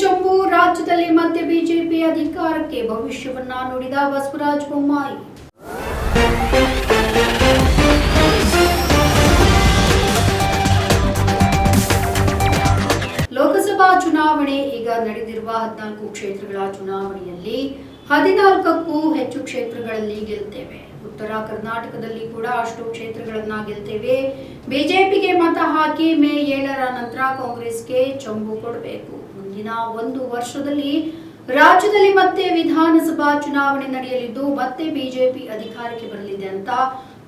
ಜಂಬೂ ರಾಜ್ಯದಲ್ಲಿ ಮತ್ತೆ ಬಿಜೆಪಿ ಅಧಿಕಾರಕ್ಕೆ ಭವಿಷ್ಯವನ್ನ ನುಡಿದ ಬಸವರಾಜ ಬೊಮ್ಮಾಯಿ. ಲೋಕಸಭಾ ಚುನಾವಣೆ ಈಗ ನಡೆದಿರುವ ಹದಿನಾಲ್ಕು ಕ್ಷೇತ್ರಗಳ ಚುನಾವಣೆಯಲ್ಲಿ ಹದಿನಾಲ್ಕಕ್ಕೂ ಹೆಚ್ಚು ಕ್ಷೇತ್ರಗಳಲ್ಲಿ ಗೆಲ್ತೇವೆ. ಉತ್ತರ ಕರ್ನಾಟಕದಲ್ಲಿ ಕೂಡ ಅಷ್ಟು ಕ್ಷೇತ್ರಗಳನ್ನ ಗೆಲ್ತೇವೆ. ಬಿಜೆಪಿಗೆ ಮತ ಹಾಕಿ ಮೇ ಏಳರ ನಂತರ ಕಾಂಗ್ರೆಸ್ಗೆ ಚಂಬು ಕೊಡಬೇಕು. ಮುಂದಿನ ಒಂದು ವರ್ಷದಲ್ಲಿ ರಾಜ್ಯದಲ್ಲಿ ಮತ್ತೆ ವಿಧಾನಸಭಾ ಚುನಾವಣೆ ನಡೆಯಲಿದ್ದು, ಮತ್ತೆ ಬಿಜೆಪಿ ಅಧಿಕಾರಕ್ಕೆ ಬರಲಿದೆ ಅಂತ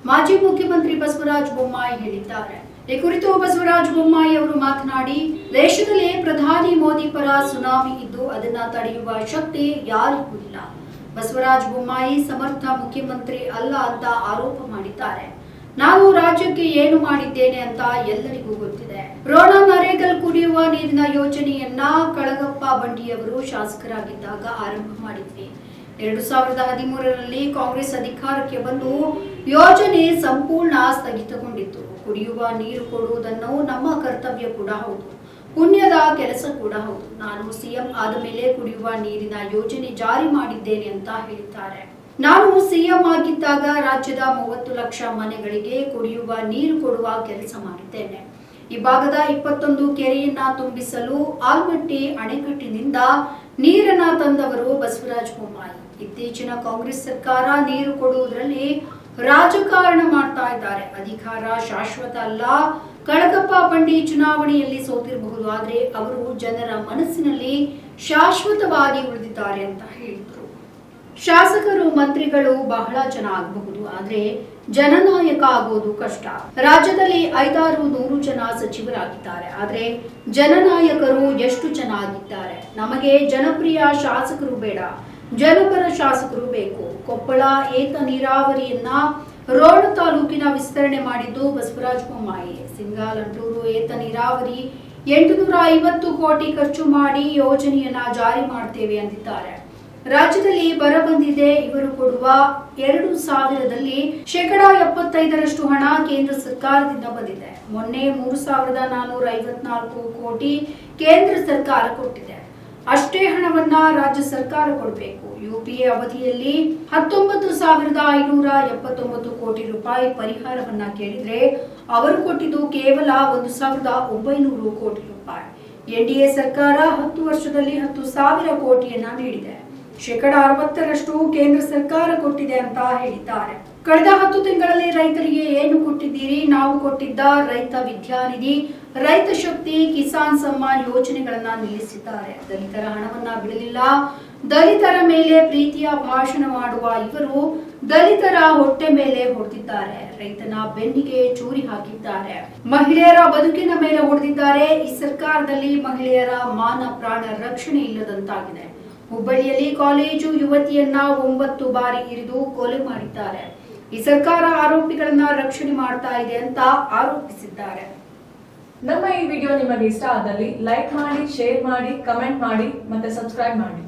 ಮಾಜಿ ಮುಖ್ಯಮಂತ್ರಿ ಬಸವರಾಜ ಬೊಮ್ಮಾಯಿ ಹೇಳಿದ್ದಾರೆ. ಈ ಕುರಿತು ಬಸವರಾಜ ಬೊಮ್ಮಾಯಿ ಅವರು ಮಾತನಾಡಿ, ದೇಶದಲ್ಲಿ ಪ್ರಧಾನಿ ಮೋದಿ ಪರ ಸುನಾಮಿ ಇದ್ದು, ಅದನ್ನ ತಡೆಯುವ ಶಕ್ತಿ ಯಾರಿಗೂ ಇಲ್ಲ. ಬಸವರಾಜ ಬೊಮ್ಮಾಯಿ ಸಮರ್ಥ ಮುಖ್ಯಮಂತ್ರಿ ಅಲ್ಲ ಅಂತ ಆರೋಪ ಮಾಡಿದ್ದಾರೆ. ನಾನು ರಾಜ್ಯಕ್ಕೆ ಏನು ಮಾಡಿದ್ದೇನೆ ಅಂತ ಎಲ್ಲರಿಗೂ ಗೊತ್ತಿದೆ. ರೋಣ ನರೇಗಲ್ ಕುಡಿಯುವ ನೀರಿನ ಯೋಜನೆಯನ್ನ ಕಳಗಪ್ಪ ಬಂಡಿಯವರು ಶಾಸಕರಾಗಿದ್ದಾಗ ಆರಂಭ ಮಾಡಿದ್ವಿ. ಎರಡು ಸಾವಿರದ ಹದಿಮೂರರಲ್ಲಿ ಕಾಂಗ್ರೆಸ್ ಅಧಿಕಾರಕ್ಕೆ ಬಂದು ಯೋಜನೆ ಸಂಪೂರ್ಣ ಸ್ಥಗಿತಗೊಂಡಿತ್ತು. ಕುಡಿಯುವ ನೀರು ಕೊಡುವುದನ್ನು ನಮ್ಮ ಕರ್ತವ್ಯ ಕೂಡ ಹೌದು. ಪುಣ್ಯದ ಕೆಲಸ ಕೂಡ ಹೌದು. ನಾನು ಸಿಎಂ ಆದ ಮೇಲೆ ಕುಡಿಯುವ ನೀರಿನ ಯೋಜನೆ ಜಾರಿ ಮಾಡಿದ್ದೇನೆ ಅಂತ ಹೇಳಿದ್ದಾರೆ. ನಾನು ಸಿಎಂ ಆಗಿದ್ದಾಗ ರಾಜ್ಯದ ಮೂವತ್ತು ಲಕ್ಷ ಮನೆಗಳಿಗೆ ಕುಡಿಯುವ ನೀರು ಕೊಡುವ ಕೆಲಸ ಮಾಡಿದ್ದೇನೆ. ಈ ಭಾಗದ ಇಪ್ಪತ್ತೊಂದು ಕೆರೆಯನ್ನ ತುಂಬಿಸಲು ಆಲ್ಮಟ್ಟಿ ಅಣೆಕಟ್ಟಿನಿಂದ ನೀರನ್ನ ತಂದವರು ಬಸವರಾಜ ಬೊಮ್ಮಾಯಿ. ಇತ್ತೀಚಿನ ಕಾಂಗ್ರೆಸ್ ಸರ್ಕಾರ ನೀರು ಕೊಡುವುದರಲ್ಲಿ ರಾಜಕಾರಣ ಮಾಡ್ತಾ ಇದ್ದಾರೆ. ಅಧಿಕಾರ ಶಾಶ್ವತ ಅಲ್ಲ. ಕಳಕಪ್ಪ ಬಂಡಿ ಚುನಾವಣೆಯಲ್ಲಿ ಸೋತಿರಬಹುದು, ಆದ್ರೆ ಅವರು ಜನರ ಮನಸ್ಸಿನಲ್ಲಿ ಶಾಶ್ವತವಾಗಿ ಉಳಿದಿದ್ದಾರೆ ಅಂತ ಹೇಳಿದರು. ಶಾಸಕರು, ಮಂತ್ರಿಗಳು ಬಹಳ ಜನ ಆಗಬಹುದು, ಆದ್ರೆ ಜನನಾಯಕ ಆಗೋದು ಕಷ್ಟ. ರಾಜ್ಯದಲ್ಲಿ ಐದಾರು ನೂರು ಜನ ಸಚಿವರಾಗಿದ್ದಾರೆ, ಆದ್ರೆ ಜನನಾಯಕರು ಎಷ್ಟು ಜನ ಆಗಿದ್ದಾರೆ? ನಮಗೆ ಜನಪ್ರಿಯ ಶಾಸಕರು ಬೇಡ, ಜನಪರ ಶಾಸಕರು ಬೇಕು. ಕೊಪ್ಪಳ ಏತ ನೀರಾವರಿಯನ್ನ ರೋಣ ತಾಲೂಕಿನ ವಿಸ್ತರಣೆ ಮಾಡಿದ್ದು ಬಸವರಾಜ ಬೊಮ್ಮಾಯಿ. ಸಿಂಗಾಲಂಟೂರು ಏತ ನೀರಾವರಿ ಎಂಟುನೂರ ಐವತ್ತು ಕೋಟಿ ಖರ್ಚು ಮಾಡಿ ಯೋಜನೆಯನ್ನ ಜಾರಿ ಮಾಡ್ತೇವೆ ಅಂದಿದ್ದಾರೆ. ರಾಜ್ಯದಲ್ಲಿ ಬರ ಬಂದಿದೆ. ಇವರು ಕೊಡುವ ಎರಡು ಸಾವಿರದಲ್ಲಿ ಶೇಕಡಾ ಎಪ್ಪತ್ತೈದರಷ್ಟು ಹಣ ಕೇಂದ್ರ ಸರ್ಕಾರದಿಂದ ಬಂದಿದೆ. ಮೊನ್ನೆ ಮೂರು ಸಾವಿರದ ನಾನೂರ ಐವತ್ನಾಲ್ಕು ಕೋಟಿ ಕೇಂದ್ರ ಸರ್ಕಾರ ಕೊಟ್ಟಿದೆ. ಅಷ್ಟೇ ಹಣವನ್ನ ರಾಜ್ಯ ಸರ್ಕಾರ ಕೊಡಬೇಕು. ಯುಪಿಎ ಅವಧಿಯಲ್ಲಿ ಹತ್ತೊಂಬತ್ತು ಸಾವಿರದ ಐನೂರ ಎಪ್ಪತ್ತೊಂಬತ್ತು ಕೋಟಿ ರೂಪಾಯಿ ಪರಿಹಾರವನ್ನ ಕೇಳಿದ್ರೆ ಅವರು ಕೊಟ್ಟಿದ್ದು ಕೇವಲ ಒಂದು ಸಾವಿರದ ಒಂಬೈನೂರು ಕೋಟಿ ರೂಪಾಯಿ. ಎನ್ಡಿಎ ಸರ್ಕಾರ ಹತ್ತು ವರ್ಷದಲ್ಲಿ ಹತ್ತು ಸಾವಿರ ಕೋಟಿಯನ್ನ ನೀಡಿದೆ. ಶೇಕಡ ಅರವತ್ತರಷ್ಟು ಕೇಂದ್ರ ಸರ್ಕಾರ ಕೊಟ್ಟಿದೆ ಅಂತ ಹೇಳಿದ್ದಾರೆ. ಕಳೆದ ಹತ್ತು ತಿಂಗಳಲ್ಲಿ ರೈತರಿಗೆ ಏನು ಕೊಟ್ಟಿದ್ದೀರಿ? ನಾವು ಕೊಟ್ಟಿದ್ದ ರೈತ ವಿದ್ಯಾನಿಧಿ, ರೈತ ಶಕ್ತಿ, ಕಿಸಾನ್ ಸಮ್ಮಾನ್ ಯೋಜನೆಗಳನ್ನ ನಿಲ್ಲಿಸಿದ್ದಾರೆ. ದಲಿತರ ಹಣವನ್ನ ಬಿಡಲಿಲ್ಲ. ದಲಿತರ ಮೇಲೆ ಪ್ರೀತಿಯ ಭಾಷಣ ಮಾಡುವ ಇವರು ದಲಿತರ ಹೊಟ್ಟೆ ಮೇಲೆ ಹೊಡೆದಿದ್ದಾರೆ. ರೈತನ ಬೆನ್ನಿಗೆ ಚೂರಿ ಹಾಕಿದ್ದಾರೆ. ಮಹಿಳೆಯರ ಬದುಕಿನ ಮೇಲೆ ಹೊಡೆದಿದ್ದಾರೆ. ಈ ಸರ್ಕಾರದಲ್ಲಿ ಮಹಿಳೆಯರ ಮಾನ ಪ್ರಾಣ ರಕ್ಷಣೆ ಇಲ್ಲದಂತಾಗಿದೆ. ಹುಬ್ಬಳ್ಳಿಯಲ್ಲಿ ಕಾಲೇಜು ಯುವತಿಯನ್ನ ಒಂಬತ್ತು ಬಾರಿ ಇರಿದು ಕೊಲೆ ಮಾಡಿದ್ದಾರೆ. ಈ ಸರ್ಕಾರ ಆರೋಪಿಗಳನ್ನ ರಕ್ಷಣೆ ಮಾಡ್ತಾ ಇದೆ ಅಂತ ಆರೋಪಿಸಿದ್ದಾರೆ. ನಮ್ಮ ಈ ವಿಡಿಯೋ ನಿಮಗೆ ಇಷ್ಟ ಆದಲ್ಲಿ ಲೈಕ್ ಮಾಡಿ, ಶೇರ್ ಮಾಡಿ, ಕಮೆಂಟ್ ಮಾಡಿ ಮತ್ತೆ ಸಬ್ಸ್ಕ್ರೈಬ್ ಮಾಡಿ.